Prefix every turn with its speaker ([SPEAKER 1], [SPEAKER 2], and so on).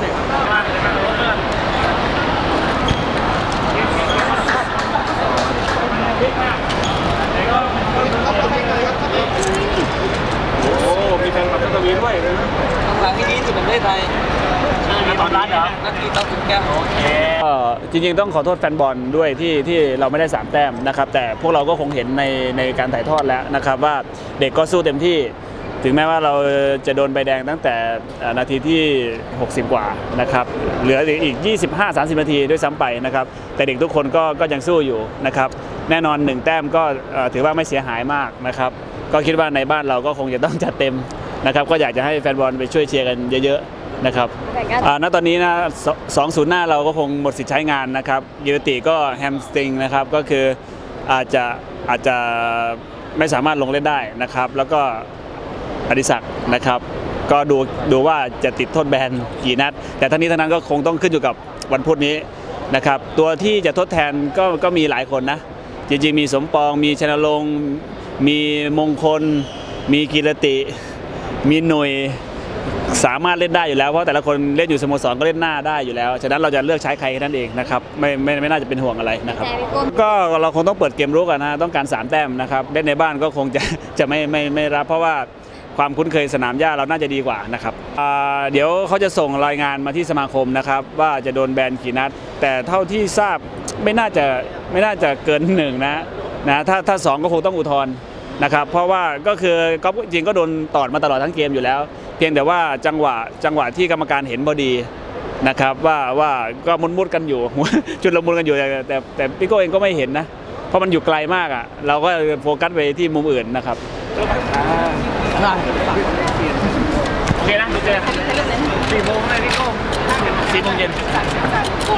[SPEAKER 1] หน่อยโรัมีแฟนคลับตะวีด้วยนะหลังที่ดีสุดของประเทศไทยตอนร้านเหรอนักกีฬาคุณแก้
[SPEAKER 2] โอเคจริงๆต้องขอโทษแฟนบอลด้วยที่ที่เราไม่ได้3แต้มนะครับแต่พวกเราก็คงเห็นในในการถ่ายทอดแล้วนะครับว่าเด็กก็สู้เต็มที่ ถึงแม้ว่าเราจะโดนใบแดงตั้งแต่เอ่อนาทีที่ 60 กว่านะครับเหลืออีก 25-30 นาทีด้วยซ้ำไปนะครับแต่เด็กทุกคนก็ก็ยังสู้อยู่นะครับแน่นอนหนึ่งแต้มก็เอ่อถือว่าไม่เสียหายมากนะครับก็คิดว่าในบ้านเราก็คงจะต้องจัดเต็มนะครับก็อยากจะให้แฟนบอลไปช่วยเชียร์กันเยอะๆนะครับ
[SPEAKER 3] แต่ก็
[SPEAKER 2] อ่าณตอนนี้นะสองศูนย์หน้าเราก็คงหมดสิทธิ์ใช้งานนะครับยูติก็แฮมสตริงนะครับก็คืออาจจะอาจจะไม่สามารถลงเล่นได้นะครับ แล้วก็ อดิศักดิ์นะครับ ก็ดูดูว่าจะติดโทษแบนกี่นัด แต่ทั้งนี้ทั้งนั้นก็คงต้องขึ้นอยู่กับวันพุธนี้นะครับ ตัวที่จะทดแทนก็ก็มีหลายคนนะ จริงๆ มีสมปอง มีชนรงค์มีมงคล มีกิรติ มีหน่วยสามารถเล่นได้อยู่แล้วเพราะแต่ละคนเล่นอยู่สโมสรก็เล่นหน้าได้อยู่แล้วฉะนั้นเราจะเลือกใช้ใครแค่นั้นเองนะครับไม่ไม่ไม่น่าจะเป็นห่วงอะไรนะครับ
[SPEAKER 3] แต่พี่โก้
[SPEAKER 2] ก็เราคงต้องเปิดเกมรุกอะนะต้องการ3แต้มนะครับเล่นในบ้านก็คงจะจะไม่ไม่ไม่รับเพราะว่า ความคุ้นเคยสนามหญ้าเราน่าจะดีกว่านะครับเดี๋ยวเขาจะส่งรายงานมาที่สมาคมนะครับว่าจะโดนแบนกี่นัด แต่เท่าที่ทราบไม่น่าจะไม่น่าจะเกินหนึ่งนะนะถ้าถ้าสองก็คงต้องอุทธรณ์นะครับเพราะว่าก็คือก็จริงก็โดนตอดมาตลอดทั้งเกมอยู่แล้ว เพียงแต่ว่าจังหวะจังหวะที่กรรมการเห็นพอดีนะครับว่าว่าก็มุนมุดกันอยู่จุดละมุนกันอยู่แต่แต่แต่พี่โก้เองก็ไม่เห็นนะ เพราะมันอยู่ไกลมากอะเราก็โฟกัสไปที่มุมอื่นนะครับ
[SPEAKER 1] ได้
[SPEAKER 2] โอเคนะเจอกัน
[SPEAKER 1] สี่โมงเลยพี่โก้
[SPEAKER 2] สี่โมงเย็น
[SPEAKER 3] โก้รู้ป่ะ